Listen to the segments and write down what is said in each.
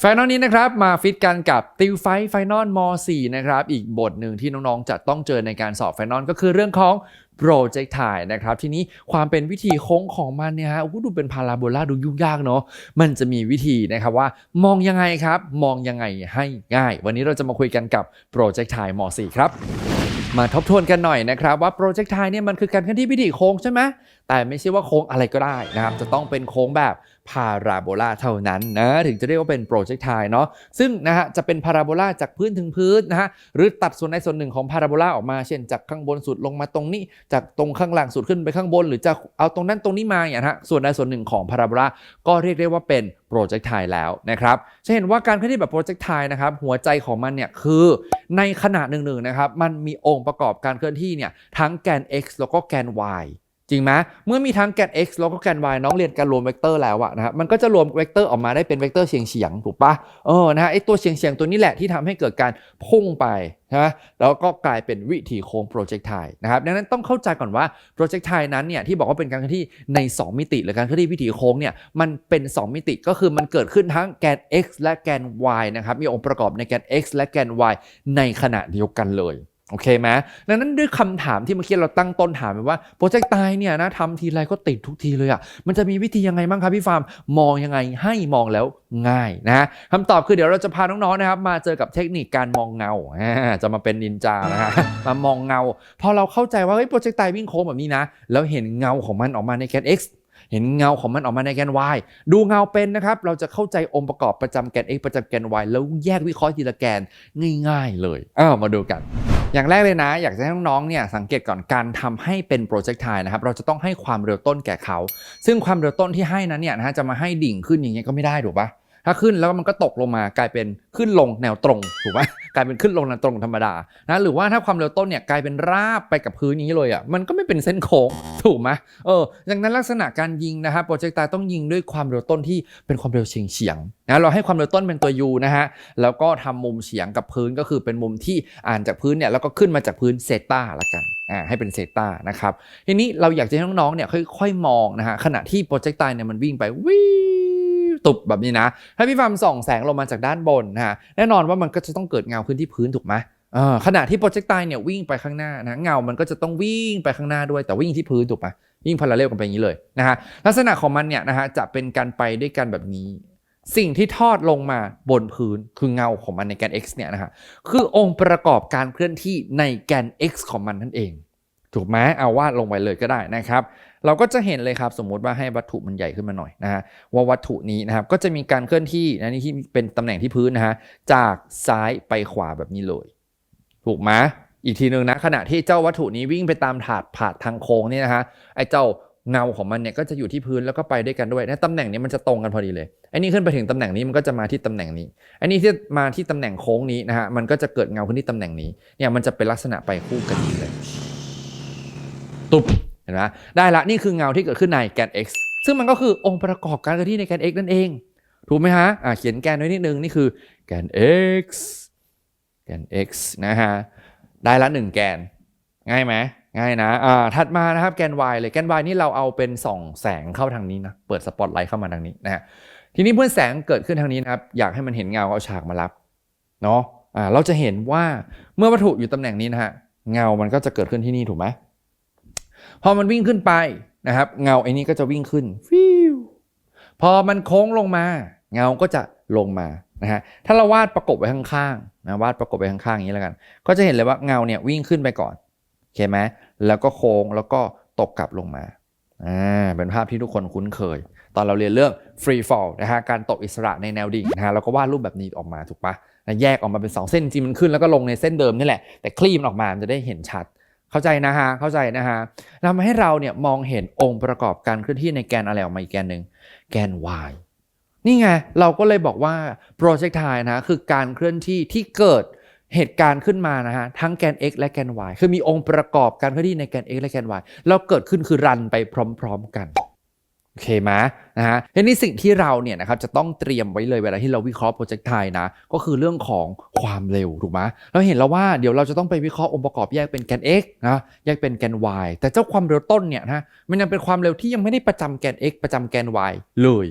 ไฟนอลนี้นะครับมาฟิตกันกับติวไฟไฟนอลม .4 นะครับอีกบทหนึ่งที่น้องๆ จะต้องเจอในการสอบไฟนอลก็คือเรื่องของโปรเจกต์ถ่ายนะครับ ทีนี้ความเป็นวิธีโค้งของมันเนี่ยฮะโอ้ดูเป็นพาราโบลาดูยุ่งยากเนาะมันจะมีวิธีนะครับว่ามองยังไงครับ มองยังไงให้ง่าย วันนี้เราจะมาคุยกันกับโปรเจกต์ถ่ายม .4 ครับมาทบทวนกันหน่อยนะครับว่าโปรเจกต์ไทยเนี่ยมันคือการเคลื่อนที่วิถีโค้งใช่ไหมแต่ไม่ใช่ว่าโค้งอะไรก็ได้นะครับจะต้องเป็นโค้งแบบ พาราโบลาเท่านั้นนะถึงจะเรียกว่าเป็นโปรเจกต์ไทเนาะซึ่งนะฮะจะเป็นพาราโบลาจากพื้นถึงพื้นนะฮะหรือตัดส่วนใดส่วนหนึ่งของพาราโบลาออกมา เช่นจากข้างบนสุดลงมาตรงนี้ จากตรงข้างล่างสุดขึ้นไปข้างบน หรือจะเอาตรงนั้นตรงนี้มาอย่างฮะส่วนใดส่วนหนึ่งของพาราโบลาก็เรียกได้ว่าเป็นโปรเจกต์ไทแล้วนะครับจะเห็นว่าการเคลื่อนที่แบบโปรเจกต์ไทนะครับหัวใจของมันเนี่ยคือในขณะหนึ่งๆนะครับมันมีองค์ประกอบการเคลื่อนที่เนี่ยทั้งแกน x แล้วก็แกน y จริงไหมเมื่อมีทั้งแกน x แล้วก็แกน y น้องเรียนการรวมเวกเตอร์แล้วอะนะครับมันก็จะรวมเวกเตอร์ออกมาได้เป็นเวกเตอร์เฉียงเฉียงถูกปะเออนะฮะไอตัวเฉียงเฉียงตัวนี้แหละที่ทำให้เกิดการพุ่งไปใช่ไหมแล้วก็กลายเป็นวิถีโค้งโปรเจกต์ไทยนะครับดังนั้นต้องเข้าใจก่อนว่าโปรเจกต์ไทยนั้นเนี่ยที่บอกว่าเป็นการเคลื่อนที่ใน 2 มิติ หรือการเคลื่อนที่วิถีโค้งเนี่ยมันเป็น 2 มิติก็คือมันเกิดขึ้นทั้งแกน x และแกน y นะครับมีองค์ประกอบในแกน x และแกน y ในขณะเดียวกันเลย โอเคไหมดังนั้นด้วยคำถามที่เมื่อกี้เราตั้งต้นถามไปว่าโปรเจกต์ตายเนี่ยนะทำทีไรก็ติดทุกทีเลยอะ่ะมันจะมีวิธียังไงบ้างครับพี่ฟาร์มมองยังไงให้มองแล้วง่ายนะคำตอบคือเดี๋ยวเราจะพาน้องๆนะครับมาเจอกับเทคนิคการมองเงาอ่าจะมาเป็นนินจานะฮะมามองเงา พอเราเข้าใจว่าเฮ้ยโปรเจกต์ตายวิ่งโค้งแบบนี้นะ แล้วเห็นเงาของมันออกมาในแกน x เห็นเงาของมันออกมาในแกน y ดูเงาเป็นนะครับ เราจะเข้าใจองค์ประกอบประจำแกน x ประจำแกน y แล้วแยกวิเคราะห์ทีละแกนง่าย ๆ เลยอ้าวมาดูกัน อย่างแรกเลยนะ อยากจะให้น้องๆเนี่ยสังเกตก่อนการทำให้เป็นโปรเจกต์ไทนะครับเราจะต้องให้ความเร็วต้นแก่เขา ซึ่งความเร็วต้นที่ให้นั้นเนี่ยนะฮะจะมาให้ดิ่งขึ้นอย่างเงี้ยก็ไม่ได้ถูกปะ ถ้าขึ้นแล้วมันก็ตกลงมากลายเป็นขึ้นลงแนวตรงถูกปะกลายเป็นขึ้นลงแนวตรงธรรมดานะหรือว่าถ้าความเร็วต้นเนี่ยกลายเป็นราบไปกับพื้นอย่างนี้เลยอะมันก็ไม่เป็นเส้นโค้งถูกไหมเออดังนั้นลักษณะการยิงนะครับโปรเจกต์ต้องยิงด้วยความเร็วต้นที่เป็นความเร็วเฉียงเฉียงนะเราให้ความเร็วต้นเป็นตัว u นะฮะแล้วก็ทำมุมเฉียงกับพื้นก็คือเป็นมุมที่อ่านจากพื้นเนี่ยแล้วก็ขึ้นมาจากพื้นเซตาละกันอ่าให้เป็นเซตานะครับทีนี้เราอยากจะให้น้องๆเนี่ยค่อยๆมองนะฮะขณะที่โปรเจกต์ตเนี่ยมันวิ่งไปวิว ตุบแบบนี้นะ ถ้าพี่ฟาร์มส่องแสงลงมาจากด้านบนนะฮะแน่นอนว่ามันก็จะต้องเกิดเงาขึ้นที่พื้นถูกไหมขณะที่โปรเจกต์ไตเนี่ยวิ่งไปข้างหน้านะเงา มันก็จะต้องวิ่งไปข้างหน้าด้วยแต่วิ่งที่พื้นถูกไหมวิ่งพาราเรลกันไปอย่างนี้เลยนะฮะลักษณะของมันเนี่ยนะฮะจะเป็นการไปด้วยกันแบบนี้ สิ่งที่ทอดลงมาบนพื้นคือเงาของมันในแกน x เนี่ยนะฮะคือองค์ประกอบการเคลื่อนที่ในแกน x ของมันนั่นเอง ถูกไหมเอาวาดลงไปเลยก็ได้นะครับ เราก็จะเห็นเลยครับสมมุติว่าให้วัตถุมันใหญ่ขึ้นมาหน่อยนะฮะว่าวัตถุนี้นะครับก็จะมีการเคลื่อนที่นะนี่ที่เป็นตำแหน่งที่พื้นนะฮะจากซ้ายไปขวาแบบนี้เลย ถูกไหมอีกทีหนึ่งนะขณะที่เจ้าวัตถุนี้วิ่งไปตามถาดผาดทางโค้งนี่นะฮะไอ้เจ้าเงาของมันเนี่ยก็จะอยู่ที่พื้นแล้วก็ไปด้วยกันด้วยนะตำแหน่งนี้มันจะตรงกันพอดีเลยไอ้นี่ขึ้นไปถึงตำแหน่งนี้มันก็จะมาที่ตำแหน่งนี้ไอ้นี่ที่มาที่ตำแหน่งโค้งนี้นะฮะมันก็จะเกิดเงาขึ้นที่ตำแหน่งนี้เนี่ยมันจะเป็นลักษณะไปคู่กันเลย ตุบเห็นไหมได้ละนี่คือเงาที่เกิดขึ้นในแกน x ซึ่งมันก็คือองค์ประกอบการเคลื่อนที่ในแกน x นั่นเอง ถูกไหมฮะอ่าเขียนแกนไว้นิดนึงนี่คือแกน x แกน x นะฮะได้ละ 1 แกน ง่ายไหมง่ายนะอ่าถัดมานะครับแกน y เลยแกน y นี่เราเอาเป็นส่องแสงเข้าทางนี้นะเปิดสปอตไลท์เข้ามาทางนี้นะฮะทีนี้เมื่อแสงเกิดขึ้นทางนี้นะครับอยากให้มันเห็นเงาเอาฉากมารับเนาะอ่าเราจะเห็นว่าเมื่อวัตถุอยู่ตำแหน่งนี้นะฮะเงามันก็จะเกิดขึ้นที่นี่ถูกไหม พอมันวิ่งขึ้นไปนะครับ เงาไอ้นี้ก็จะวิ่งขึ้นฟิวพอมันโค้งลงมา เงาก็จะลงมานะฮะถ้าเราวาดประกบไว้ข้างๆนะวาดประกบไว้ข้างๆอย่างนี้แล้วกัน ก็จะเห็นเลยว่าเงาเนี่ยวิ่งขึ้นไปก่อนโอเคไหมแล้วก็โค้งแล้วก็ตกกลับลงมาอ่าเป็นภาพที่ทุกคนคุ้นเคย ตอนเราเรียนเรื่อง free fall นะฮะการตกอิสระในแนวดิ่งนะฮะเราก็วาดรูปแบบนี้ออกมาถูกปะนะแยกออกมาเป็น 2 เส้นจริงมันขึ้นแล้วก็ลงในเส้นเดิมนี่แหละแต่คลี่มันออกมามันจะได้เห็นชัด เข้าใจนะฮะเข้าใจนะฮะทำให้เราเนี่ยมองเห็นองค์ประกอบการเคลื่อนที่ในแกนอะไรออกมาอีกแกนหนึ่งแกน y นี่ไง เราก็เลยบอกว่า projectile นะคือการเคลื่อนที่ที่เกิดเหตุการณ์ขึ้นมานะฮะทั้งแกน x และแกน y คือมีองค์ประกอบการเคลื่อนที่ในแกน x และแกน y แล้วเกิดขึ้นคือรันไปพร้อม ๆ กัน โอเคไหมนะฮะทีนี้สิ่งที่เราเนี่ยนะครับจะต้องเตรียมไว้เลยเวลาที่เราวิเคราะห์โปรเจกต์ไทยนะ ก็คือเรื่องของความเร็วถูกไหมเราเห็นแล้วว่าเดี๋ยวเราจะต้องไปวิเคราะห์องค์ประกอบแยกเป็นแกน x นะแยกเป็นแกน y แต่เจ้าความเร็วต้นเนี่ยนะมันยังเป็นความเร็วที่ยังไม่ได้ประจำแกน x ประจำแกน y เลย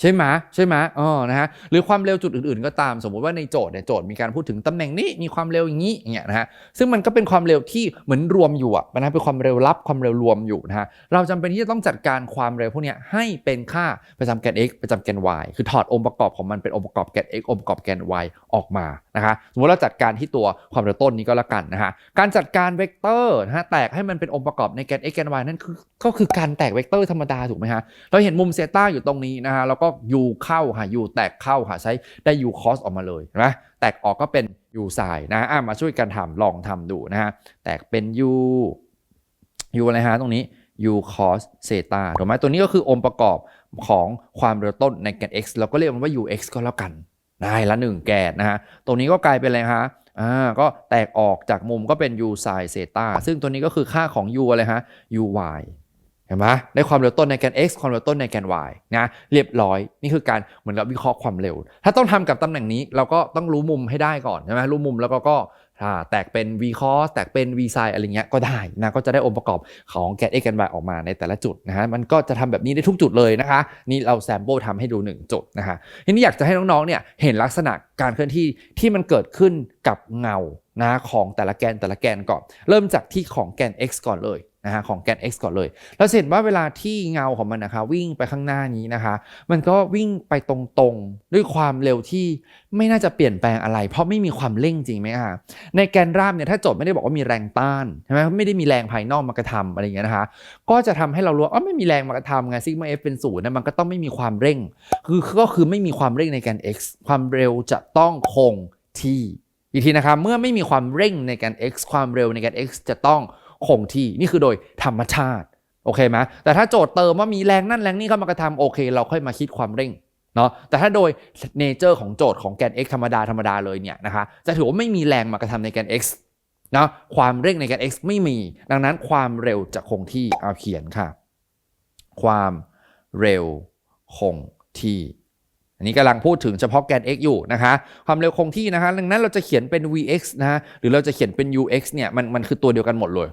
ใช่ไหมใช่ไหมอ๋อนะฮะหรือความเร็วจุดอื่นๆ ก็ตามสมมุติว่าในโจทย์เนี่ยโจทย์มีการพูดถึงตำแหน่งนี้มีความเร็วอย่างนี้อย่างเงี้ยนะฮะซึ่งมันก็เป็นความเร็วที่เหมือนรวมอยู่อะนะเป็นความเร็วลับความเร็วรวมอยู่นะฮะเราจำเป็นที่จะต้องจัดการความเร็วพวกนี้ให้เป็นค่าประจำแกน x ประจำแกน y คือถอดองค์ประกอบของมันเป็นองค์ประกอบแกน x องค์ประกอบแกน y ออกมานะคะสมมติเราจัดการที่ตัวความเร็วต้นนี้ก็แล้วกันนะฮะการจัดการเวกเตอร์นะฮะแตกให้มันเป็นองค์ประกอบในแกน x แกน y นั่นคือก็คือการแตกเวกเตอร์ธรรมดาถูกไหมฮะเราเห็นมุมเซต้าอยู่ตรงนี้นะฮะแล้วก็ u เข้าหา u แตกเข้าหาใช้ได้ u cos ออกมาเลยนไหมแตกออกก็เป็น u sin นะอะมาช่วยกันทำลองทำดูนะฮะแตกเป็น u u อะไรฮะตรงนี้ u cos เซตาถูกไหมตัวนี้ก็คือองค์ประกอบของความเร็วต้นในแกน x เราก็เรียกมันว่า ux ก็แล้วกันได้ละหนึ่งแกนนะฮะตรงนี้ก็กลายเป็นอะไรฮะอ่าก็แตกออกจากมุมก็เป็น u sin เซตาซึ่งตัวนี้ก็คือค่าของ u อะไรฮะ uy เห็นไหมได้ความเร็วต้นในแกน x ความเร็วต้นในแกน y นะเรียบร้อย นี่คือการเหมือนกับวิเคราะห์ความเร็ว ถ้าต้องทำกับตำแหน่งนี้เราก็ต้องรู้มุมให้ได้ก่อนใช่ไหมรู้มุมแล้วก็ก็แตกเป็น v cos แตกเป็น v sin อะไรเงี้ยก็ได้นะก็จะได้องค์ประกอบของแกน x แกน y ออกมาในแต่ละจุดนะฮะมันก็จะทำแบบนี้ได้ทุกจุดเลยนะคะ นี่เราแซมเปิลทำให้ดู 1 จุดนะฮะทีนี้อยากจะให้น้องๆเนี่ยเห็นลักษณะการเคลื่อนที่ที่มันเกิดขึ้นกับเงานะของแต่ละแกนแต่ละแกนก่อน เริ่มจากที่ของแกน x ก่อนเลย นะฮะของแกน x ก่อนเลย แล้วเห็นว่าเวลาที่เงาของมันนะคะวิ่งไปข้างหน้านี้นะคะ มันก็วิ่งไปตรงๆ ด้วยความเร็วที่ไม่น่าจะเปลี่ยนแปลงอะไร เพราะไม่มีความเร่งจริงไหมคะในแกนราบเนี่ยถ้าโจทย์ไม่ได้บอกว่ามีแรงต้านใช่ไหมไม่ได้มีแรงภายนอกมากระทำอะไรอย่างเงี้ยนะคะ ก็จะทำให้เรารู้ว่าอ๋อไม่มีแรงมากระทำไงซิกมาเอฟเป็นศูนย์นะมันก็ต้องไม่มีความเร่ง คือก็คือไม่มีความเร่งในแกน x ความเร็วจะต้องคงที่อีกทีนะครับเมื่อไม่มีความเร่งในแกน x ความเร็วในแกน x จะต้อง คงที่นี่คือโดยธรรมชาติโอเคไหมแต่ถ้าโจทย์เติมว่ามีแรงนั่นแรงนี่เข้ามากระทำโอเค เราค่อยมาคิดความเร่งเนาะแต่ถ้าโดยเนเจอร์ของโจทย์ของแกน x ธรรมดาธรรมดาเลยเนี่ยนะคะจะถือว่าไม่มีแรงมากระทำในแกน x นะความเร่งในแกน x ไม่มี ดังนั้นความเร็วจะคงที่เอาเขียนค่ะ ความเร็วคงที่ อันนี้กำลังพูดถึงเฉพาะแกน x อยู่นะคะ ความเร็วคงที่นะคะดังนั้นเราจะเขียนเป็น vx นะฮะหรือเราจะเขียนเป็น ux เนี่ยมันมันคือตัวเดียวกันหมดเลย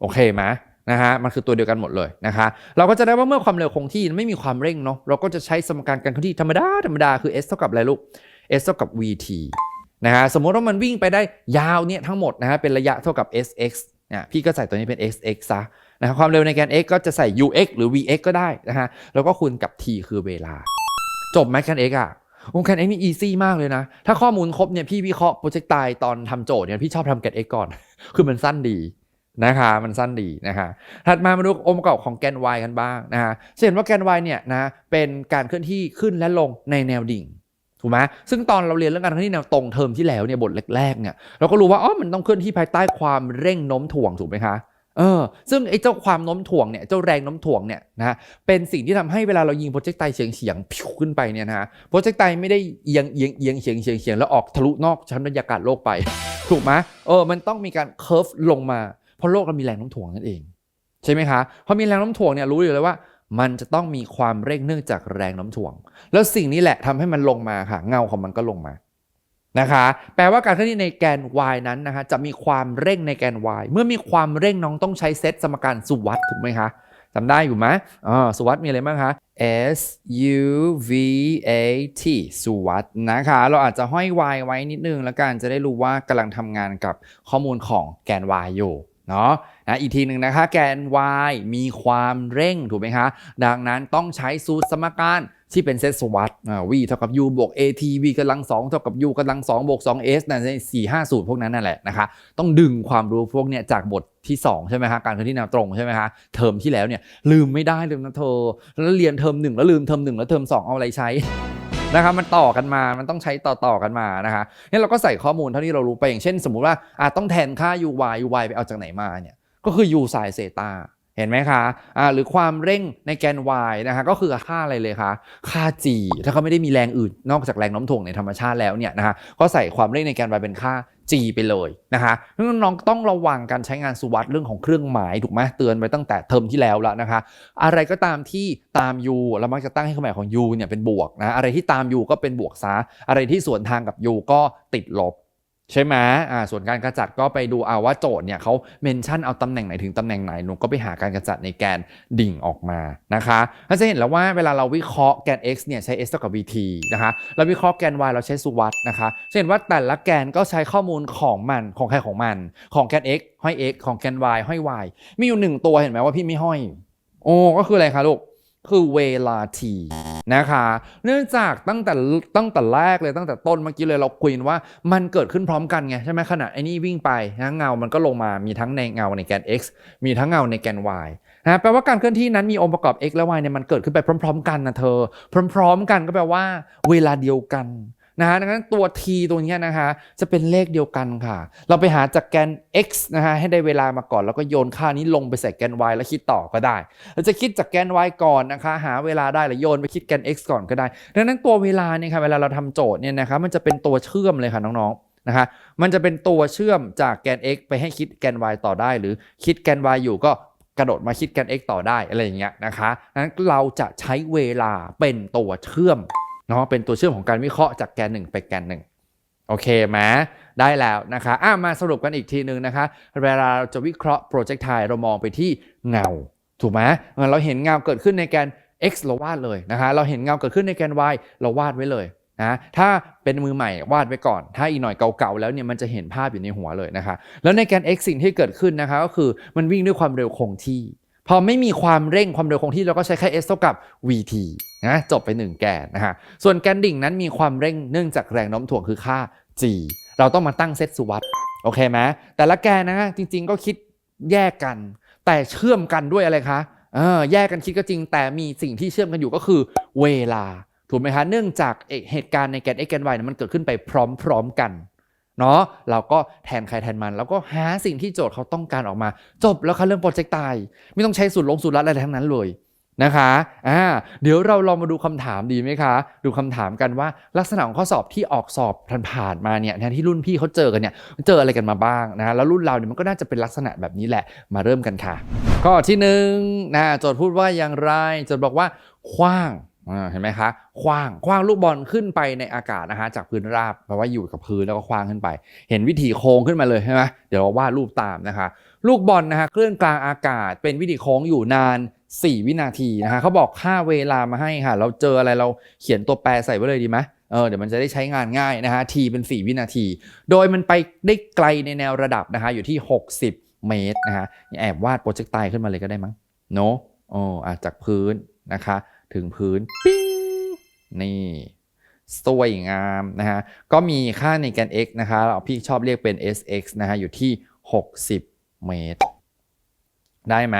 โอเคไหมนะฮะมันคือตัวเดียวกันหมดเลยนะคะ เราก็จะได้ว่าเมื่อความเร็วคงที่ไม่มีความเร่งเนาะเราก็จะใช้สมการการเคลื่อนที่ธรรมดาธรรมดาคือ s เท่ากับอะไรลูก s เท่ากับ vt นะฮะสมมติว่ามันวิ่งไปได้ยาวเนี่ยทั้งหมดนะฮะเป็นระยะเท่ากับ sx เนี่ยพี่ก็ใส่ตัวนี้เป็น sx ซะนะครับความเร็วในแกน x ก็จะใส่ ux หรือ vx ก็ได้นะฮะแล้วก็คูณกับ t คือเวลา จบไหมแกน x อะวงแกน x นี่ easy มากเลยนะ ถ้าข้อมูลครบเนี่ยพี่วิเคราะห์โปรเจกต์ตายตอนทำโจทย์เนี่ยพี่ชอบทำแกน x ก่อน คือมันสั้นดี นะคะมันสั้นดีนะคะถัดมามาดูองค์ประกอบของแกน y กันบ้างนะฮะจะเห็นว่าแกน y เนี่ยนะเป็นการเคลื่อนที่ขึ้นและลงในแนวดิ่งถูกไหมซึ่งตอนเราเรียนเรื่องการเคลื่อนที่แนวตรงเทอมที่แล้วเนี่ยบทแรกๆเนี่ยเราก็รู้ว่าอ๋อมันต้องเคลื่อนที่ภายใต้ความเร่งโน้มถ่วงถูกไหมคะเออซึ่งไอ้เจ้าความโน้มถ่วงเนี่ยเจ้าแรงโน้มถ่วงเนี่ยนะเป็นสิ่งที่ทำให้เวลาเรายิงโปรเจกต์ไตเฉียงเฉียงๆพิวขึ้นไปเนี่ยนะโปรเจกต์ไตไม่ได้เอียงเอียงเอียงเฉียงเฉียงเฉียงแล้วออกทะลุนอกชั้นบรรยากาศโลกไป ถูกไหมเออมันต้องมีการเคิร์ฟลงมา ราะโลกเรามีแรงโน้มถ่วงนั่นเอง ใช่ไหมคะพอมีแรงโน้มถ่วงเนี่ยรู้อยู่เลยว่า มันจะต้องมีความเร่งเนื่องจากแรงโน้มถ่วง แล้วสิ่งนี้แหละทำให้มันลงมาค่ะเงาของมันก็ลงมานะคะแปลว่าการเคลื่อนที่ในแกน y นั้นนะคะจะมีความเร่งในแกน y เมื่อมีความเร่งน้องต้องใช้เซตสมการสุวัตถูกไหมคะจำได้อยู่ไหมอ๋อสุวัตมีอะไรบ้างคะ S U V A T สุวัตนะคะ เราอาจจะห้อย y ไว้นิดนึงแล้วกันจะได้รู้ว่ากำลังทำงานกับข้อมูลของแกน y อยู่ เนาะนะอีกทีหนึ่งนะคะ แกน y มีความเร่งถูกไหมคะ ดังนั้นต้องใช้สูตรสมการที่เป็นเซตสวัสดอ่า v เท่ากับ u บวก at v กำลัง 2 เท่ากับ u กำลัง2บวก 2s นั่นสี่ห้าสูตรพวกนั้นนั่นแหละนะคะ ต้องดึงความรู้พวกเนี้ยจากบทที่ 2 ใช่ไหมคะการเคลื่อนที่แนวตรงใช่ไหมคะเทอมที่แล้วเนี่ยลืมไม่ได้เลยนะเธอแล้วเรียนเทอมหนึ่งแล้วลืมเทอมหนึ่งแล้วเทอมสองเอาอะไรใช้ นะครับมันต่อกันมามันต้องใช้ต่อต่อๆกันมานะคะงั้นเราก็ใส่ข้อมูลเท่าที่เรารู้ไปอย่างเช่น สมมุติว่าอะต้องแทนค่า u y u y ไปเอาจากไหนมาเนี่ยก็คือ u สายเซตา เห็นไหมคะอ่าหรือความเร่งในแกน y นะคะก็คือค่าอะไรเลยคะค่า g ถ้าเขาไม่ได้มีแรงอื่นนอกจากแรงน้มถ่วงในธรรมชาติแล้วเนี่ยนะคะก็ใส่ความเร่งในแกน y เป็นค่า g ไปเลยนะคะเพราะฉะนั้นน้องต้องระวังการใช้งานสุวัสดเรื่องของเครื่องหมายถูกไหมเตือนไปตั้งแต่เทอมที่แล้วแล้วนะคะ อะไรก็ตามที่ตาม u เรามักจะตั้งให้เครื่องหมายของ u เนี่ยเป็นบวกนะอะไรที่ตาม u ก็เป็นบวกซะอะไรที่สวนทางกับ u ก็ติดลบ ใช่ไหมอ่าส่วนการกระจัดก็ไปดูเอาว่าโจทย์เนี่ยเขาเมนชั่นเอาตำแหน่งไหนถึงตำแหน่งไหนหนูก็ไปหาการกระจัดในแกนดิ่งออกมานะคะเราจะเห็นแล้วว่าเวลาเราวิเคราะห์แกน x เนี่ยใช้ s เท่ากับ vt นะคะเราวิเคราะห์แกน y เราใช้สุวัตนะคะจะเห็นว่าแต่ละแกนก็ใช้ข้อมูลของมันของใครของมัน ของแกน x ห้อย x ของแกน y ห้อย y มีอยู่หนึ่งตัวเห็นไหมว่าพี่ไม่ห้อย โอ้ก็คืออะไรคะลูก คือเวลาทีนะคะ เนื่องจากตั้งแต่ตั้งแต่แรกเลยตั้งแต่ต้นเมื่อกี้เลยเราคุยนว่ามันเกิดขึ้นพร้อมกันไงใช่ไหมขณะไอ้นี่วิ่งไปนะเงา มันก็ลงมามีทั้งในเงาในแกน x มีทั้งเงาในแกน y นะแปลว่าการเคลื่อนที่นั้นมีองค์ประกอบ x และ y เนี่ยมันเกิดขึ้นไปพร้อม ๆ กันนะเธอ พร้อม ๆ กันก็แปลว่า เวลาเดียวกัน นะฮะดังนั้นตัว t ตัวนี้นะคะจะเป็นเลขเดียวกันค่ะ เราไปหาจากแกน x นะฮะให้ได้เวลามาก่อน แล้วก็โยนค่านี้ลงไปใส่แกน y แล้วคิดต่อก็ได้ เราจะคิดจากแกน y ก่อนนะคะ หาเวลาได้หรือโยนไปคิดแกน x ก่อนก็ได้ ดังนั้นตัวเวลาเนี่ยค่ะเวลาเราทำโจทย์เนี่ยนะคะมันจะเป็นตัวเชื่อมเลยค่ะน้องๆนะคะมันจะเป็นตัวเชื่อมจากแกน x ไปให้คิดแกน y ต่อได้ หรือคิดแกน y อยู่ก็กระโดดมาคิดแกน x ต่อได้อะไรอย่างเงี้ยนะคะดังนั้นเราจะใช้เวลาเป็นตัวเชื่อม เนาะเป็นตัวเชื่อมของการวิเคราะห์จากแกนหนึ่งไปแกนหนึ่งโอเคไหมได้แล้วนะคะอะมาสรุปกันอีกทีหนึ่งนะคะ เวลาเราจะวิเคราะห์โปรเจกต์ไทเรามองไปที่เงา ถูกไหมเออเราเห็นเงาเกิดขึ้นในแกน x เราวาดเลยนะคะเราเห็นเงาเกิดขึ้นในแกน y เราวาดไว้เลยนะถ้าเป็นมือใหม่วาดไว้ก่อน ถ้าอีกหน่อยเก่าๆแล้วเนี่ยมันจะเห็นภาพอยู่ในหัวเลยนะคะ แล้วในแกน x สิ่งที่เกิดขึ้นนะคะก็คือมันวิ่งด้วยความเร็วคงที่ พอไม่มีความเร่งความเร็วคงที่เราก็ใช้แค่ s เท่ากับ vt นะจบไป 1 แกนนะคะส่วนแกนดิ่งนั้นมีความเร่งเนื่องจากแรงโน้มถ่วงคือค่า g เราต้องมาตั้งเซตสุวัตโอเคไหมแต่ละแกนนะจริง ๆ ก็คิดแยกกัน แต่เชื่อมกันด้วยอะไรคะเออแยกกันคิดก็จริง แต่มีสิ่งที่เชื่อมกันอยู่ก็คือเวลาถูกไหมคะเนื่องจากเหตุการณ์ในแกน x แกน y เนี่ยมันเกิดขึ้นไปพร้อมๆกันเนาะเราก็แทนใครแทนมัน แล้วก็หาสิ่งที่โจทย์เขาต้องการออกมา จบแล้วค่ะเรื่องโปรเจกต์ตาย ไม่ต้องใช้สูตรลงสูตรลัดอะไรทั้งนั้นเลย นะคะอ่าเดี๋ยวเราลองมาดูคำถามดีไหมคะ ดูคำถามกันว่าลักษณะของข้อสอบที่ออกสอบผ่านๆมาเนี่ยนะที่รุ่นพี่เขาเจอกันเนี่ยเจออะไรกันมาบ้างนะแล้วรุ่นเราเนี่ยมันก็น่าจะเป็นลักษณะแบบนี้แหละมาเริ่มกันค่ะ ข้อที่หนึ่งนะโจทย์พูดว่าอย่างไรโจทย์บอกว่าคว้างเห็นไหมคะคว้างคว้างลูกบอลขึ้นไปในอากาศนะฮะจากพื้นราบแปลว่าอยู่กับพื้นแล้วก็คว้างขึ้นไป เห็นวิถีโค้งขึ้นมาเลยใช่ไหมเดี๋ยวเราวาดรูปตามนะคะ ลูกบอลนะฮะเคลื่อนกลางอากาศเป็นวิถีโค้งอยู่นาน 4 วินาทีนะฮะเขาบอกค่าเวลามาให้ค่ะ เราเจออะไรเราเขียนตัวแปรใส่ไว้เลยดีไหมเออเดี๋ยวมันจะได้ใช้งานง่ายนะฮะทีเป็น 4 วินาที โดยมันไปได้ไกลในแนวระดับนะคะอยู่ที่ 60 เมตรนะฮะแอบวาดโปรเจกต์ไตขึ้นมาเลยก็ได้มั้งโนโอ้อะจากพื้นนะคะ ถึงพื้นปิ้งนี่สวยงามนะฮะ ก็มีค่าในแกน x นะคะเราพี่ชอบเรียกเป็น sx นะฮะ อยู่ที่ 60 เมตร ได้ไหม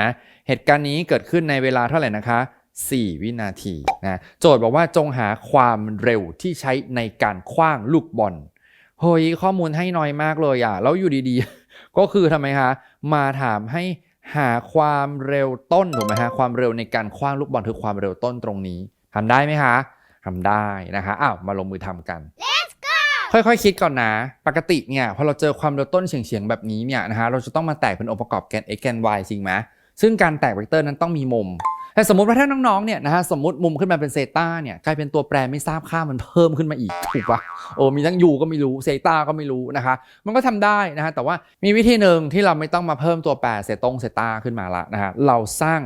เหตุการณ์นี้เกิดขึ้นในเวลาเท่าไหร่นะคะ 4 วินาทีนะโจทย์บอกว่าจงหาความเร็วที่ใช้ในการคว้างลูกบอลเฮ้ยข้อมูลให้น้อยมากเลยอะแล้วอยู่ดีๆ ก็คือทำไมคะมาถามให้หาความเร็วต้นถูกไหมฮะความเร็วในการคว้างลูกบอลคือความเร็วต้นตรงนี้ทำได้ไหมคะทำได้นะคะอ้าวมาลงมือทำกัน ค่อยๆคคิดก่อนนะ ปกติเนี่ยพอเราเจอความเร็วต้นเฉียงๆแบบนี้เนี่ยนะฮะเราจะต้องมาแตกเป็นองค์ประกอบแกน x แกน y จริงไหม ซึ่งการแตกเวกเตอร์นั้นต้องมีมุมแต่สมมติว่าถ้าน้องๆเนี่ยนะฮะสมมติมุมขึ้นมาเป็นเซตาเนี่ยกลายเป็นตัวแปรไม่ทราบค่ามันเพิ่มขึ้นมาอีกถูกปะโอ้มีทั้งยูก็ไม่รู้เซตาก็ไม่รู้นะคะ มันก็ทำได้นะฮะแต่ว่ามีวิธีหนึ่งที่เราไม่ต้องมาเพิ่มตัวแปรเซตงเซตาขึ้นมาละนะฮะเราสร้าง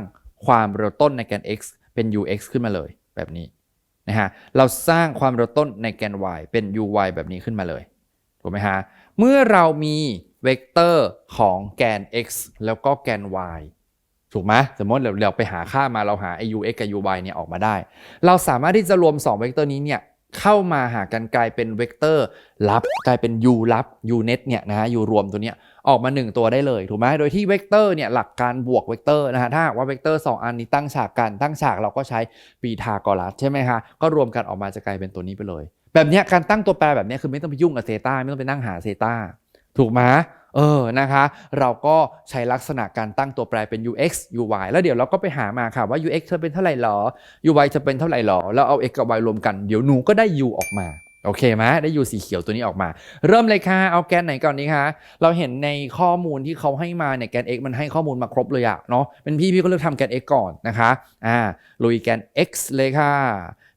ความเร็วต้นในแกน x เป็น ux ขึ้นมาเลยแบบนี้นะฮะเราสร้างความเร็วต้นในแกน y เป็น uy แบบนี้ขึ้นมาเลยถูกไหมฮะเมื่อเรามีเวกเตอร์ของแกน x แล้วก็แกน y ถูกไหมสมมติเราไปหาค่ามาเราหา u x กับ u y เนี่ยออกมาได้ เราสามารถที่จะรวม 2 เวกเตอร์นี้เนี่ยเข้ามาหากันกลายเป็นเวกเตอร์ลับกลายเป็น u ลับ u net เนี่ยนะฮะ u รวมตัวเนี้ยออกมา 1 ตัวได้เลยถูกไหมโดยที่เวกเตอร์เนี่ยหลักการบวกเวกเตอร์นะฮะถ้าหากว่าเวกเตอร์2อันนี้ตั้งฉากกันตั้งฉากเราก็ใช้ปีทากรัสใช่ไหมฮะก็รวมกันออกมาจะกลายเป็นตัวนี้ไปเลย แบบนี้การตั้งตัวแปรแบบนี้คือไม่ต้องไปยุ่งกับเซตาไม่ต้องไปนั่งหาเซตาถูกไหม เออนะคะ เราก็ใช้ลักษณะการตั้งตัวแปรเป็น ux uy แล้วเดี๋ยวเราก็ไปหามาค่ะว่า ux เธอเป็นเท่าไหร่หรอ uy จะเป็นเท่าไหร่หรอ แล้วเอา x กับ y รวมกัน เดี๋ยวหนูก็ได้ u ออกมา โอเคไหมได้ u สีเขียวตัวนี้ออกมา เริ่มเลยค่ะ เอาแกนไหนก่อนนี้คะเราเห็นในข้อมูลที่เขาให้มาเนี่ยแกน x มันให้ข้อมูลมาครบเลยอะเนาะเป็นพี่พี่ก็เลือกทำแกน x ก่อนนะคะอ่าลุยแกน x เลยค่ะ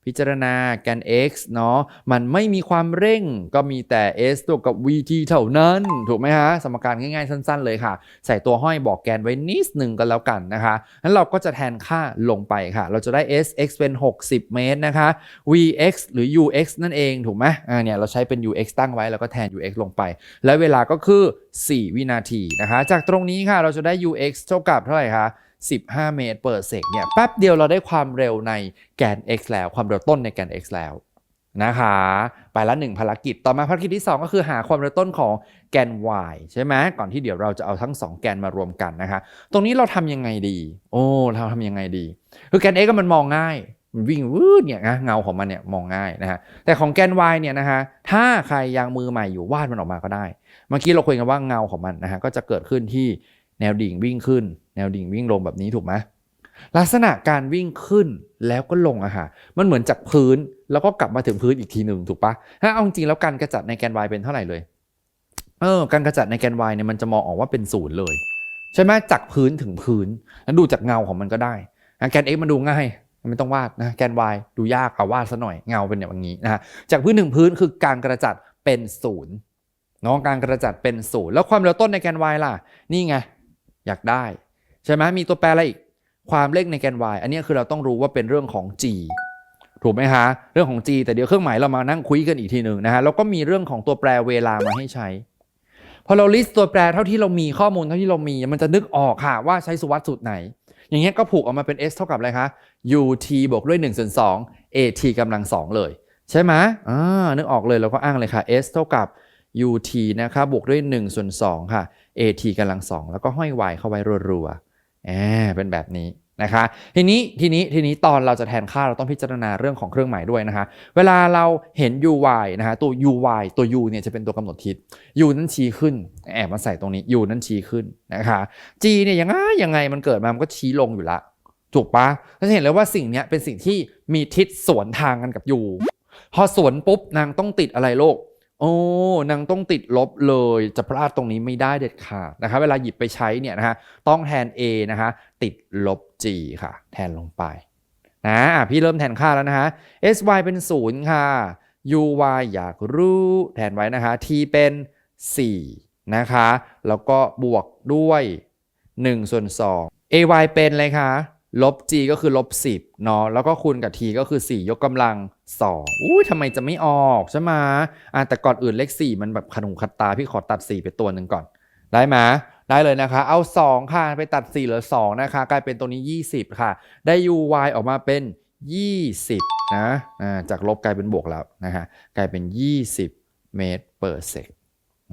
พิจารณาแกน x เนาะมันไม่มีความเร่งก็มีแต่ s ตัวกับ vt เท่านั้น ถูกไหมฮะ สมการง่ายๆ สั้น ๆ เลยค่ะ ใส่ตัวห้อยบอกแกนไว้นิดหนึ่งกันแล้วกันนะคะนั้นเราก็จะแทนค่าลงไปค่ะ เราจะได้ s x เป็น 60 เมตรนะคะ vx หรือ ux นั่นเองถูกไหมอ่าเนี่ยเราใช้เป็น ux ตั้งไว้แล้วก็แทน ux ลงไป และเวลาก็คือ 4 วินาทีนะคะ จากตรงนี้ค่ะเราจะได้ ux เท่ากับเท่าไหร่คะ 15 เมตรเปอร์เซกเนี่ยแป๊บเดียวเราได้ความเร็วในแกน x แล้ว ความเร็วต้นในแกน x แล้วนะคะไปละหนึ่งภารกิจต่อมาภารกิจที่ 2 ก็คือหาความเร็วต้นของแกน y ใช่ไหมก่อนที่เดี๋ยวเราจะเอาทั้ง 2 แกนมารวมกันนะคะตรงนี้เราทำยังไงดี โอ้เราทำยังไงดีคือแกน x ก็มันมองง่ายมันวิ่งวืดเนี่ยนะเงาของมันเนี่ยมองง่ายนะฮะแต่ของแกน y เนี่ยนะฮะถ้าใครยังมือใหม่อยู่วาดมันออกมาก็ได้ เมื่อกี้เราคุยกันว่าเงาของมันนะฮะก็จะเกิดขึ้นที่ แนวดิ่งวิ่งขึ้น แนวดิ่งวิ่งลงแบบนี้ถูกไหมลักษณะการวิ่งขึ้นแล้วก็ลงอะฮะมันเหมือนจากพื้นแล้วก็กลับมาถึงพื้นอีกทีหนึ่งถูกปะถ้าเอาจริงแล้วการกระจัดในแกน y เป็นเท่าไหร่เลยเออการกระจัดในแกน y เนี่ยมันจะมองออกว่าเป็นศูนย์เลยใช่ไหมจากพื้นถึงพื้นแล้วดูจากเงาของมันก็ได้แกน x มันดูง่ายมันไม่ต้องวาดนะแกน y ดูยากเอาวาดซะหน่อยเงาเป็นอย่างนี้นะจากพื้นถึงพื้นคือการกระจัดเป็นศูนย์เนาะการกระจัดเป็นศูนย์แล้วความเร็วต้นในแกน y ล่ะ นี่ไง อยากได้ ใช่ไหมมีตัวแปรอะไรอีก ความเร่งในแกน y อันนี้คือเราต้องรู้ว่าเป็นเรื่องของ g ถูกไหมฮะ เรื่องของ g แต่เดี๋ยวเครื่องหมายเรามานั่งคุยกันอีกทีหนึ่งนะฮะแล้วก็มีเรื่องของตัวแปรเวลามาให้ใช้พอเรา list ตัวแปรเท่าที่เรามีข้อมูลเท่าที่เรามีมันจะนึกออกค่ะว่าใช้สุวัสด์สูตรไหน อย่างเงี้ยก็ผูกออกมาเป็น s เท่ากับอะไรคะ ut บวกด้วย1ส่วน2 at กำลัง2เลย ใช่ไหมอ่านึกออกเลยเราก็อ้างเลยค่ะ s เท่ากับ ut นะครับบวกด้วย1ส่วน2ค่ะ at กำลัง2แล้วก็ห้อย y เข้าไว้รัวๆแอบเป็นแบบนี้นะคะทีนี้ทีนี้ทีนี้ตอนเราจะแทนค่าเราต้องพิจารณาเรื่องของเครื่องหมายด้วยนะคะ เวลาเราเห็น uy นะฮะตัว uy ตัว u เนี่ยจะเป็นตัวกำหนดทิศ u นั้นชี้ขึ้นแอบมาใส่ตรงนี้ u นั้นชี้ขึ้นนะคะ g เนี่ยยังไงยังไงมันเกิดมา มันก็ชี้ลงอยู่ละ ถูกปะเราจะเห็นเลยว่าสิ่งเนี้ยเป็นสิ่งที่มีทิศสวนทางกันกับ u พอสวนปุ๊บนางต้องติดอะไรโลก โอ้นางต้องติดลบเลยจะพลาดตรงนี้ไม่ได้เด็ดขาดนะคะเวลาหยิบไปใช้เนี่ยนะฮะต้องแทน a นะคะติดลบ g ค่ะ แทนลงไปนะพี่เริ่มแทนค่าแล้วนะฮะ sy เป็น 0 ค่ะ uy อยากรู้แทนไว้นะคะ t เป็น 4 นะคะ แล้วก็บวกด้วย1ส่วน2 ay เป็นเลยค่ะ ลบ g ก็คือลบ 10เนาะแล้วก็คูณกับ t ก็คือ 4 ยกกำลัง2อุ้ยทำไมจะไม่ออกใช่ไหมอะแต่ก่อนอื่นเลข 4 มันแบบขนุงขัดตา พี่ขอตัด 4 ไปตัวหนึ่งก่อน ได้ไหมได้เลยนะคะ เอา 2 ค่ะ ไปตัด 4 เหลือ 2 นะคะ กลายเป็นตัวนี้ 20 ค่ะ ได้ uy ออกมาเป็น 20 นะ อ่า จากลบกลายเป็นบวกแล้วนะฮะ กลายเป็น 20 เมตรเปอร์เซก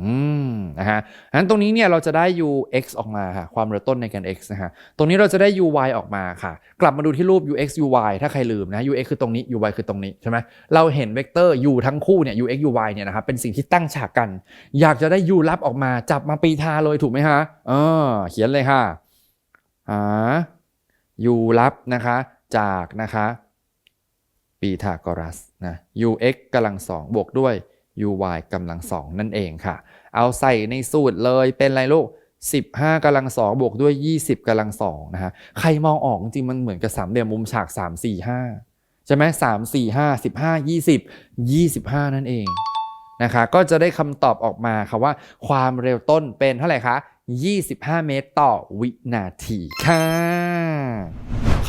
อืมนะฮะงั้นตรงนี้เนี่ยเราจะได้ ux ออกมาค่ะ ความเร็วต้นในแกน x นะฮะ ตรงนี้เราจะได้ uy ออกมาค่ะ กลับมาดูที่รูป ux uy ถ้าใครลืมนะ ux คือตรงนี้ uy คือตรงนี้ใช่ไหมเราเห็นเวกเตอร์ u ทั้งคู่เนี่ย ux uy เนี่ยนะครับ เป็นสิ่งที่ตั้งฉากกัน อยากจะได้ u ลับออกมาจับมาปีทาเลยถูกไหมฮะ เออ เขียนเลยค่ะหา u ลับนะคะ จากนะคะปีทากรัสนะ ux กำลังสองบวกด้วย uy กำลังสองนั่นเองค่ะ เอาใส่ในสูตรเลยเป็นอะไรลูก 15กำลังสองบวกด้วย 20กำลังสองนะฮะใครมองออกจริงมันเหมือนกับสามเหลี่ยมมุมฉาก 3 4 5 ใช่ไหม3 4 5 15 20 25นั่นเองนะคะก็จะได้คำตอบออกมาค่ะว่า ความเร็วต้นเป็นเท่าไหร่คะ 25 เมตรต่อวินาทีค่ะ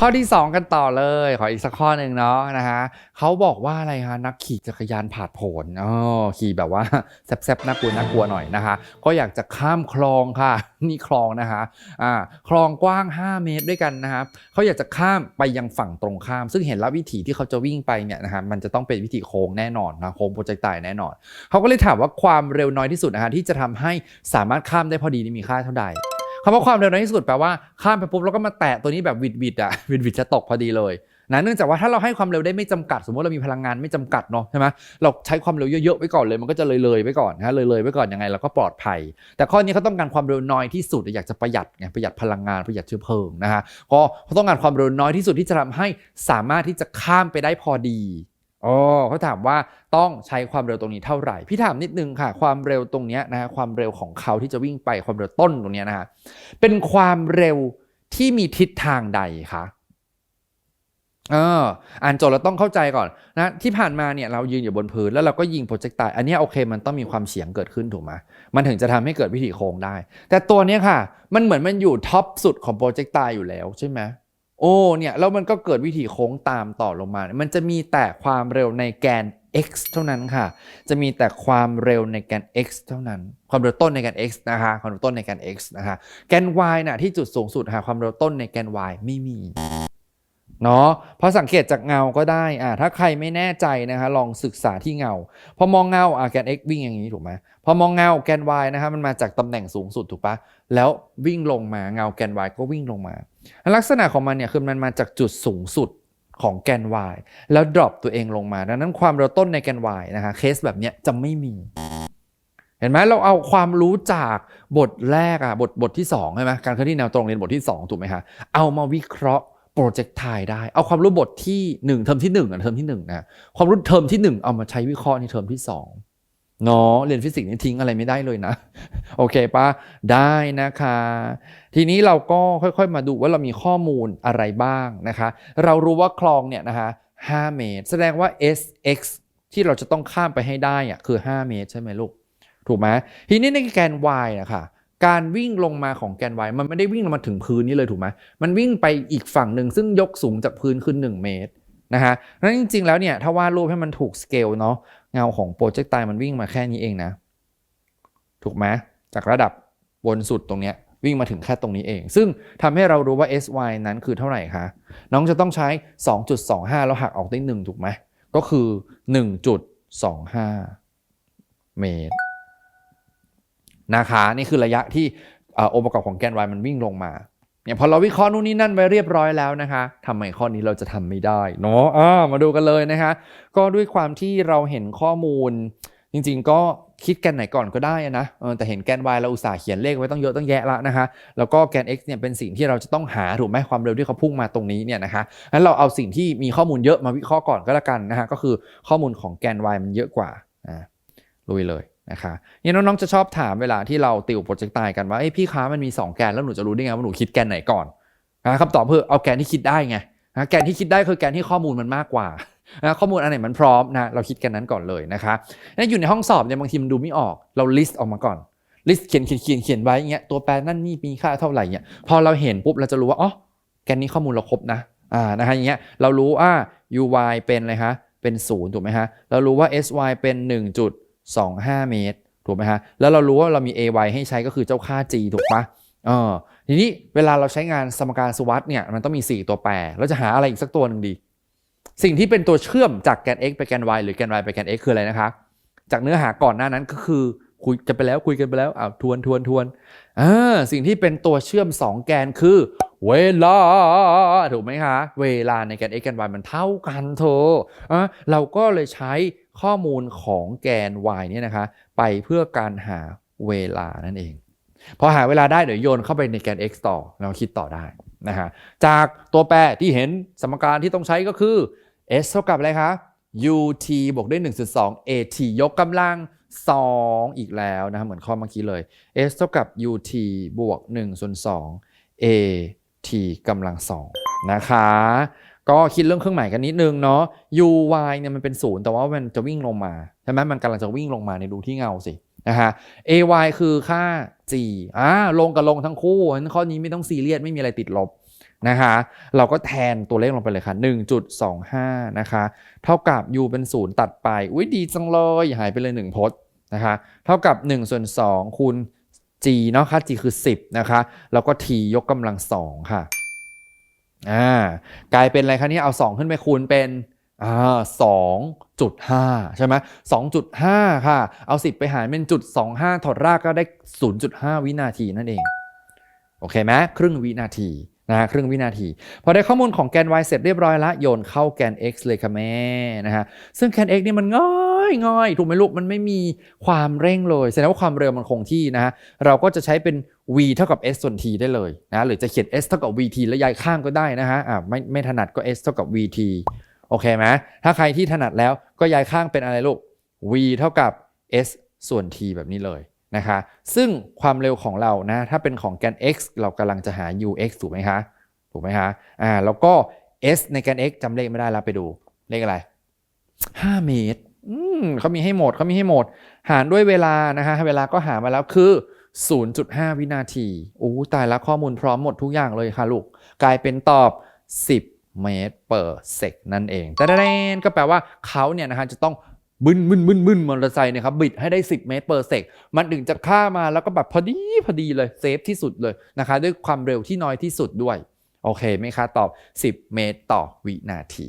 ข้อที่ 2 กันต่อเลย ขออีกสักข้อหนึ่งเนาะนะคะเขาบอกว่าอะไรคะนักขี่จักรยานผาดโผนอ๋อขี่แบบว่าแซบๆน่ากลัวน่ากลัวหน่อยนะคะ ก็อยากจะข้ามคลองค่ะ นี่คลองนะคะอ่าคลองกว้าง 5 เมตรด้วยกันนะครับเขาอยากจะข้ามไปยังฝั่งตรงข้าม ซึ่งเห็นแล้ววิถีที่เขาจะวิ่งไปเนี่ยนะฮะมันจะต้องเป็นวิถีโค้งแน่นอนนะโค้งโปรเจกต์ตายแน่นอนเขาก็เลยถามว่าความเร็วน้อยที่สุดนะฮะที่จะทำให้สามารถข้ามได้พอดีนี่มีค่าเท่าใด คำว่าความเร็วน้อยที่สุดแปลว่าข้ามไปปุ๊บแล้วก็มาแตะตัวนี้แบบวิดวิดๆอะวิดวิดจะตกพอดีเลยนะเนื่องจากว่าถ้าเราให้ความเร็วได้ไม่จำกัด สมมติเรามีพลังงานไม่จำกัดเนาะใช่ไหมเราใช้ความเร็วเยอะๆไว้ก่อนเลยมันก็จะเลยๆไว้ก่อนนะเลยๆไว้ก่อนยังไงเราก็ปลอดภัย แต่ข้อนี้เขาต้องการความเร็วน้อยที่สุดอยากจะประหยัดไงประหยัดพลังงานประหยัดเชื้อเพลิงนะฮะก็เขาต้องการความเร็วน้อยที่สุดที่จะทำให้สามารถที่จะข้ามไปได้พอดี อ๋อเขาถามว่าต้องใช้ความเร็วตรงนี้เท่าไหร่ พี่ถามนิดนึงค่ะ ความเร็วตรงนี้นะความเร็วของเขาที่จะวิ่งไปความเร็วต้นตรงนี้นะฮะเป็นความเร็วที่มีทิศทางใดคะเอออ่านโจทย์เราต้องเข้าใจก่อนนะที่ผ่านมาเนี่ยเรายืนอยู่บนพื้นแล้วเราก็ยิงโปรเจกต์ตายอันนี้โอเคมันต้องมีความเฉียงเกิดขึ้นถูกไหมมันถึงจะทำให้เกิดวิถีโค้งได้ แต่ตัวนี้ค่ะ มันเหมือนมันอยู่ท็อปสุดของโปรเจกต์ตายอยู่แล้วใช่ไหม โอ้เนี่ยแล้วมันก็เกิดวิถีโค้งตามต่อลงมา มันจะมีแต่ความเร็วในแกน x เท่านั้นค่ะ จะมีแต่ความเร็วในแกน x เท่านั้น ความเร็วต้นในแกน x นะคะความเร็วต้นในแกน x นะคะแกน y น่ะที่จุดสูงสุดหาความเร็วต้นในแกน y ไม่มี เนาะเพราะสังเกตจากเงาก็ได้อ่าถ้าใครไม่แน่ใจนะคะลองศึกษาที่เงา พอมองเงาอ่าแกน x วิ่งอย่างนี้ถูกไหมพอมองเงาแกน y นะคะมันมาจากตำแหน่งสูงสุดถูกปะแล้ววิ่งลงมาเงาแกน y ก็วิ่งลงมา ลักษณะของมันเนี่ยคือมันมาจากจุดสูงสุดของแกน y แล้วดรอปตัวเองลงมา ดังนั้นความเร็วต้นในแกน y นะคะเคสแบบเนี้ยจะไม่มี เห็นไหมเราเอาความรู้จากบทแรกอะบทบทที่2ใช่ไหมการเคลื่อนที่แนวตรงเรียนบทที่ 2 ถูกไหมคะเอามาวิเคราะห์ โปรเจกต์ไทได้ เอาความรู้บทที่1เทอมที่1อะเทอมที่1นะความรู้เทอมที่1เอามาใช้วิเคราะห์ในเทอมที่2เนาะเรียนฟิสิกส์นี่ทิ้งอะไรไม่ได้เลยนะ โอเคปะได้นะคะ ทีนี้เราก็ค่อยๆมาดูว่าเรามีข้อมูลอะไรบ้างนะคะ เรารู้ว่าคลองเนี่ยนะคะ5เมตร แสดงว่า sx ที่เราจะต้องข้ามไปให้ได้อะคือ 5 เมตรใช่ไหมลูก ถูกไหมทีนี้ในแกน y นะคะ การวิ่งลงมาของแกน y มันไม่ได้วิ่งลงมาถึงพื้นนี้เลยถูกไหมมันวิ่งไปอีกฝั่งหนึ่งซึ่งยกสูงจากพื้นขึ้น 1 เมตรนะคะนั้นจริง ๆ แล้วเนี่ยถ้าวาดรูปให้มันถูกสเกลเนาะเงาของโปรเจกต์ไตมันวิ่งมาแค่นี้เองนะ ถูกไหมจากระดับบนสุดตรงเนี้ยวิ่งมาถึงแค่ตรงนี้เอง ซึ่งทำให้เรารู้ว่า sy นั้นคือเท่าไหร่คะ น้องจะต้องใช้ 2.25 แล้วหักออกได้1ถูกไหม ก็คือ 1.25 เมตร นะคะนี่คือระยะที่องค์ประกอบของแกน y มันวิ่งลงมาเนี่ยพอเราวิเคราะห์นู่นนี่นั่นไปเรียบร้อยแล้วนะคะทำไมข้อนี้เราจะทำไม่ได้เนาะอ่ามาดูกันเลยนะคะ ก็ด้วยความที่เราเห็นข้อมูล จริงๆ ก็คิดแกนไหนก่อนก็ได้นะแต่เห็นแกน y เราอุตส่าห์เขียนเลขไว้ต้องเยอะต้องแยะละนะคะ แล้วก็แกน x เนี่ยเป็นสิ่งที่เราจะต้องหาถูกไหมความเร็วที่เขาพุ่งมาตรงนี้เนี่ยนะคะงั้นเราเอาสิ่งที่มีข้อมูลเยอะมาวิเคราะห์ก่อนก็แล้วกันนะคะก็คือข้อมูลของแกน y มันเยอะกว่าอ่าลุยเลย นะคะนี่น้องๆจะชอบถามเวลาที่เราติวโปรเจกต์ตายกันว่าเอ้พี่คะมันมี 2 แกนแล้วหนูจะรู้ได้ไงว่าหนูคิดแกนไหนก่อนนะคำตอบคือเอาแกนที่คิดได้ไงนะแกนที่คิดได้คือแกนที่ข้อมูลมันมากกว่านะข้อมูลอันไหนมันพร้อมนะเราคิดกันนั้นก่อนเลยนะคะนั่นอยู่ในห้องสอบเนี่ยบางทีมันดูไม่ออกเรา list ออกมาก่อน list เขียนเขียนเขียนเขียนไว้อย่างเงี้ยตัวแปรนั่นนี่มีค่าเท่าไหร่เงี้ยพอเราเห็นปุ๊บเราจะรู้ว่าอ๋อแกนนี้ข้อมูลเราครบนะอ่านะฮะอย่างเงี้ยเรารู้ว่า uy เป็นอะไรคะเป็นศูนย์ถูกไหมฮะเรารู้ว่า sy เป็น 25 เมตร ถูกไหมฮะ แล้วเรารู้ว่าเรามี ay ให้ใช้ก็คือเจ้าค่า g ถูกปะเออทีนี้เวลาเราใช้งานสมการสวัสดเนี่ยมันต้องมี 4 ตัวแปร เราจะหาอะไรอีกสักตัวหนึ่งดี สิ่งที่เป็นตัวเชื่อมจากแกน x ไปแกน y หรือแกน y ไปแกน x คืออะไรนะคะ จากเนื้อหาก่อนหน้านั้นก็คือคุยจะไปแล้วคุยกันไปแล้วอ้าวทวนทวนทวนอ่าสิ่งที่เป็นตัวเชื่อม 2 แกนคือ เวลาถูกไหมคะ เวลาในแกน x แกน y มันเท่ากันโถอะเราก็เลยใช้ข้อมูลของแกน y เนี่ยนะคะ ไปเพื่อการหาเวลานั่นเอง พอหาเวลาได้เดี๋ยวโยนเข้าไปในแกน x ต่อเราคิดต่อได้นะฮะจากตัวแปรที่เห็นสมการที่ต้องใช้ก็คือ s เท่ากับอะไรคะ ut บวกด้วย1.2 at ยกกำลัง 2 อีกแล้วนะครับเหมือนข้อเมื่อกี้เลย s เท่ากับ ut บวก1ส่วน2 at กำลัง 2 นะคะ ก็คิดเรื่องเครื่องหมายกันนิดนึงเนาะ uy เนี่ยมันเป็นศูนย์แต่ว่ามันจะวิ่งลงมาใช่ไหมมันกำลังจะวิ่งลงมาในดูที่เงาสินะฮะ ay คือค่า g อ่าลงกับลงทั้งคู่ฉะนั้นข้อนี้ไม่ต้องซีเรียสไม่มีอะไรติดลบนะคะเราก็แทนตัวเลขลงไปเลยค่ะ 1.25 นะคะ เท่ากับ u เป็นศูนย์ตัดไป อุ้ยดีจังเลย หายไปเลย 1 พจน์นะคะ เท่ากับ1ส่วน2คูณ g เนาะค่า g คือ 10 นะคะ แล้วก็ t ยกกำลัง 2 ค่ะ อ่ากลายเป็นอะไรคะนี่เอา 2 ขึ้นไปคูณเป็นอ่า2.5ใช่ไหม2.5ค่ะ เอา 10 ไปหารเป็นจุด25ถอดรากก็ได้0.5วินาทีนั่นเอง โอเคไหมครึ่งวินาทีนะฮะครึ่งวินาที พอได้ข้อมูลของแกน y เสร็จเรียบร้อยละโยนเข้าแกน x เลยค่ะแม่นะฮะซึ่งแกน x นี่มันง่าย ง่ายถูกไหมลูกมันไม่มีความเร่งเลยแสดงว่าความเร็วมันคงที่นะฮะเราก็จะใช้เป็น v เท่ากับ s ส่วน t ได้เลยนะหรือจะเขียน s เท่ากับ vt แล้วย้ายข้างก็ได้นะฮะอ่าไม่ไม่ถนัดก็ s เท่ากับ vt โอเคไหมถ้าใครที่ถนัดแล้วก็ย้ายข้างเป็นอะไรลูก v เท่ากับ s ส่วน t แบบนี้เลยนะคะซึ่งความเร็วของเรานะถ้าเป็นของแกน x เรากำลังจะหา ux ถูกไหมคะถูกไหมคะอ่าแล้วก็ s ในแกน x จำเลขไม่ได้แล้วไปดูเลขอะไร 5 เมตร อืมเขามีให้หมดเขามีให้หมด หารด้วยเวลานะฮะเวลาก็หามาแล้วคือ 0.5 วินาทีโอ้ตายแล้วข้อมูลพร้อมหมดทุกอย่างเลยค่ะลูก กลายเป็นตอบ 10 เมตร per sec นั่นเอง แต่แดนก็แปลว่าเขาเนี่ยนะฮะจะต้องบึนบึนบึนบึนมอเตอร์ไซค์เนี่ยครับบิดให้ได้ 10 เมตร per sec มันถึงจะฆ่ามาแล้วก็แบบพอดีพอดีเลยเซฟที่สุดเลยนะคะ ด้วยความเร็วที่น้อยที่สุดด้วย โอเคไหมคะตอบ 10 เมตรต่อวินาที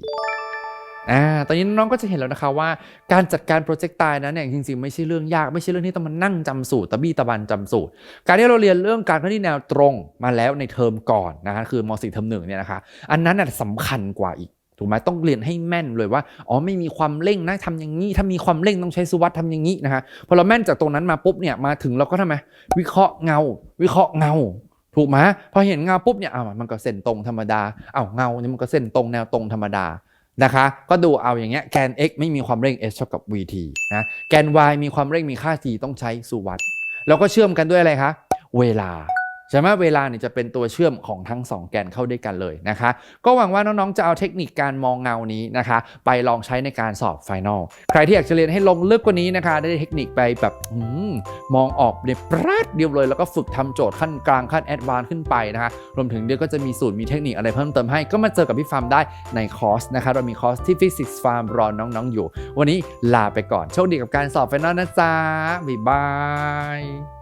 อ่าตอนนี้น้องๆก็จะเห็นแล้วนะคะว่าการจัดการโปรเจกต์ตายนั้นเนี่ยจริงๆ ไม่ใช่เรื่องยากไม่ใช่เรื่องที่ต้องมานั่งจำสูตรตะบี้ตะบันจำสูตร การที่เราเรียนเรื่องการเคลื่อนแนวตรงมาแล้วในเทอมก่อนนะคะคือม .4 เทอมหนึ่งเนี่ยนะคะอันนั้นน่ะสำคัญกว่าอีกถูกไหมต้องเรียนให้แม่นเลยว่าอ๋อไม่มีความเร่งนะทำอย่างนี้ถ้ามีความเร่งต้องใช้สุวัสด์ทำอย่างนี้นะคะพอเราแม่นจากตรงนั้นมาปุ๊บเนี่ยมาถึงเราก็ทำไมวิเคราะห์เงา วิเคราะห์เงาถูกไหมพอเห็นเงาปุ๊บเนี่ยอ้าวมันก็เส้นตรงธรรมดาอ้าวเงาเนี่ยมันก็เส้นตรงแนวตรงธรรมดา นะคะ ก็ดูเอาอย่างเงี้ยแกน x ไม่มีความเร่ง s เท่ากับ vt นะแกน y มีความเร่งมีค่า t ต้องใช้สุวัตแล้วก็เชื่อมกันด้วยอะไรคะ เวลา ใช่ไหมเวลาเนี่ยจะเป็นตัวเชื่อมของทั้ง 2 แกนเข้าด้วยกันเลยนะคะ ก็หวังว่าน้องๆจะเอาเทคนิคการมองเงานี้นะคะ ไปลองใช้ในการสอบไฟนอลใครที่อยากจะเรียนให้ลงลึกกว่านี้นะคะ ได้เทคนิคไปแบบอมองออกในปราดเดียวเลย แล้วก็ฝึกทำโจทย์ขั้นกลางขั้นแอดวานซ์ขึ้นไปนะคะ รวมถึงเดี๋ยวก็จะมีสูตรมีเทคนิคอะไรเพิ่มเติมให้ ก็มาเจอกับพี่ฟาร์มได้ในคอร์สนะคะ เรามีคอร์สที่ Physics Farm รอน้องๆอยู่ วันนี้ลาไปก่อนโชคดีกับการสอบไฟนอลนะจ๊ะบ๊ายบาย